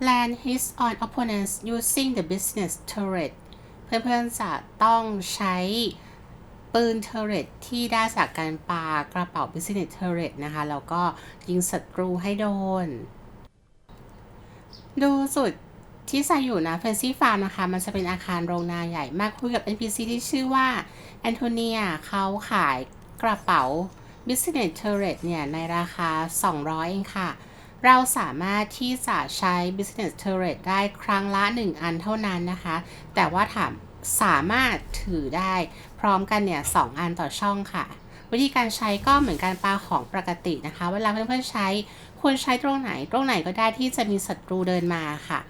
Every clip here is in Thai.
land his on opponents using the business turret เพื่อนๆจะต้องใช้ปืน turret ที่ได้จากการปากระเป๋า business turret นะคะ แล้วก็ยิงศัตรูให้โดน ดูสุดที่ใส่อยู่นะ Fancy Farm นะคะ มันจะเป็นอาคารโรงนาใหญ่มากคุยกับ NPC ที่ชื่อว่าแอนโทเนียเขาขายกระเป๋า Business Turret เนี่ย ในราคา 200 เองค่ะ เราสามารถที่จะใช้ Business Turret ได้ครั้งละ 1 อันเท่านั้นนะคะ แต่ว่าถามสามารถถือได้พร้อมกันเนี่ย2อันต่อช่องค่ะ วิธีการใช้ก็เหมือนการปาของปกตินะคะ เวลาเพื่อนๆใช้ควรใช้ตรงไหน ตรงไหนก็ได้ที่จะมีศัตรูเดินมาค่ะ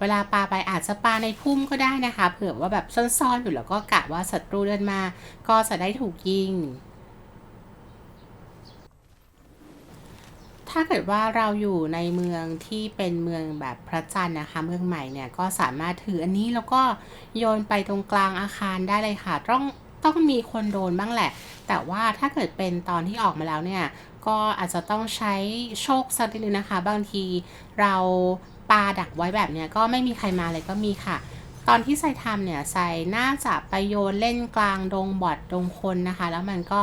เวลาปาไปอาจจะปาในพุ่มก็ได้นะคะ เผื่อว่าแบบซ่อนๆอยู่แล้วก็กะว่าศัตรูเดินมา ก็จะได้ถูกยิง ถ้าเกิดว่าเราอยู่ในเมืองที่เป็นเมืองแบบพระจันทร์นะคะเมืองใหม่เนี่ยก็สามารถถืออันนี้แล้วก็โยนไปตรงกลางอาคารได้เลยค่ะ ต้องต้องมีคนโดนบ้างแหละ แต่ว่าถ้าเกิดเป็นตอนที่ออกมาแล้วเนี่ยก็อาจจะต้องใช้โชคสักนิดนึงนะคะ บางทีเราปาดักไว้แบบเนี้ยก็ไม่มีใครมาเลยก็มีค่ะ ตอนที่ใส่ทำเนี่ยใส่น่าจะไปโยนเล่นกลางดงบอดดงคนนะคะ แล้วมันก็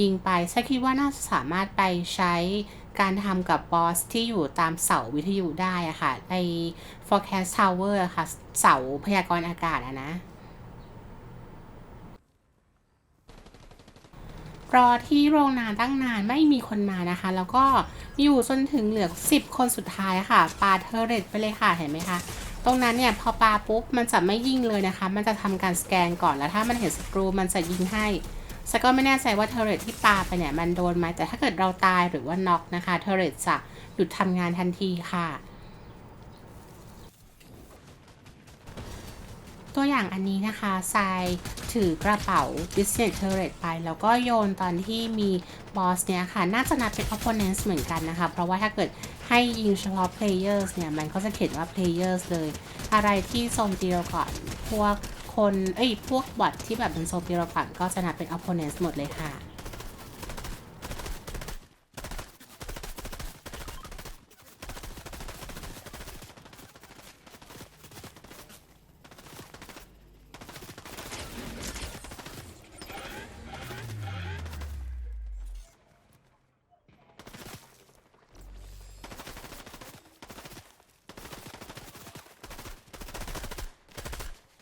ยิงไปใช่คิดว่าน่าจะสามารถไปใช้ การทำกับบอสที่อยู่ตามเสาวิทยุได้อะค่ะ ใน forecast tower ค่ะ เสาพยากรณ์อากาศอะนะ รอที่โรงนานตั้งนานไม่มีคนมานะคะ แล้วก็อยู่จนถึงเหลือ 10 คนสุดท้ายค่ะ ปาเทอร์เรตไปเลยค่ะ เห็นไหมคะตรงนั้นเนี่ยพอปลาปุ๊บมันจะไม่ยิงเลยนะคะ มันจะทำการสแกนก่อนแล้วถ้ามันเห็นศัตรูมันจะยิงให้ สก็ไม่แน่ใจว่าเทเรตที่ปาไปเนี่ยมันโดนไหมแต่ถ้าเกิดเราตายหรือว่าน็อกนะคะเทเรตจะหยุดทำงานทันทีค่ะ ตัวอย่างอันนี้นะคะทรายถือกระเป๋า Business Turret ไป แล้วก็โยนตอนที่มีบอสเนี่ยค่ะ น่าจะนับเป็น opponents เหมือนกันนะคะ เพราะว่าถ้าเกิดให้ยิงเฉพาะ players เนี่ย มันก็จะเขียนว่า players เลย อะไรที่โจมตีเราก่อน พวก คน เอ้ย พวกบอทที่แบบเป็นโจมตีเราก่งก็จะนับเป็นอ p p o n e n t หมดเลยค่ะ